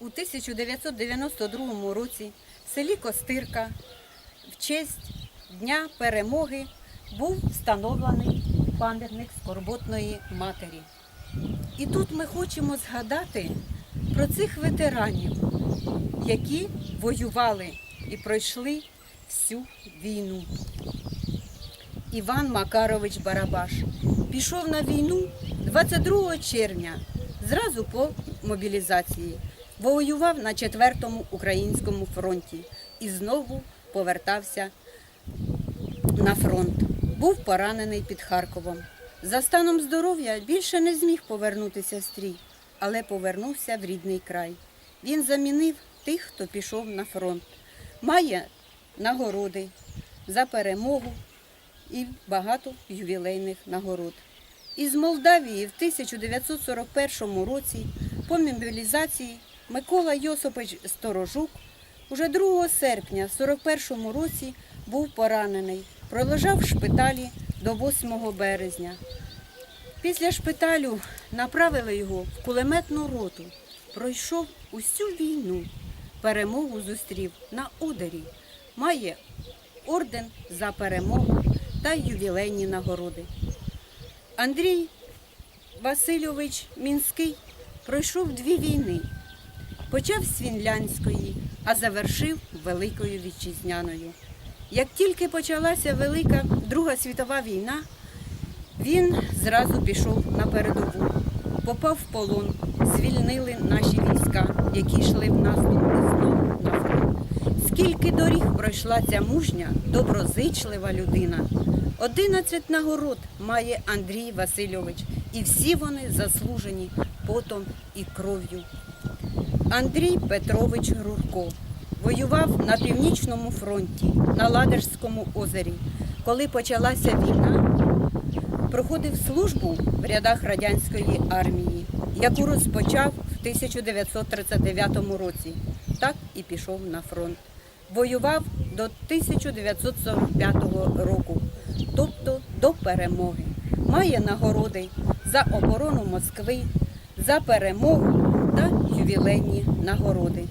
у 1992 році в селі Костирка в честь Дня перемоги був встановлений пам'ятник скорботної матері. І тут ми хочемо згадати про цих ветеранів, які воювали і пройшли всю війну. Іван Макарович Барабаш пішов на війну 22 червня, зразу по мобілізації. Воював на 4-му українському фронті і знову повертався на фронт. Був поранений під Харковом. За станом здоров'я більше не зміг повернутися в стрій, але повернувся в рідний край. Він замінив тих, хто пішов на фронт. Має нагороди за перемогу і багато ювілейних нагород. Із Молдавії в 1941 році по мобілізації Микола Йосипович Сторожук уже 2 серпня в 41 році був поранений, пролежав в шпиталі до 8 березня. Після шпиталю направили його в кулеметну роту. Пройшов усю війну, перемогу зустрів на Одері. Має орден за перемогу та ювілейні нагороди. Андрій Васильович Мінський пройшов дві війни. Почав з Фінляндської, а завершив Великою Вітчизняною. Як тільки почалася Велика Друга світова війна, він зразу пішов на передову, попав в полон, звільнили наші війська, які йшли в наступ і знову на фронт. Скільки доріг пройшла ця мужня, доброзичлива людина. Одинадцять нагород має Андрій Васильович, і всі вони заслужені потом і кров'ю. Андрій Петрович Рурко воював на північному фронті, на Ладожському озері. Коли почалася війна, проходив службу в рядах радянської армії, яку розпочав в 1939 році. Так і пішов на фронт. Воював до 1945 року, тобто до перемоги. Має нагороди за оборону Москви, за перемогу та ювілейні нагороди.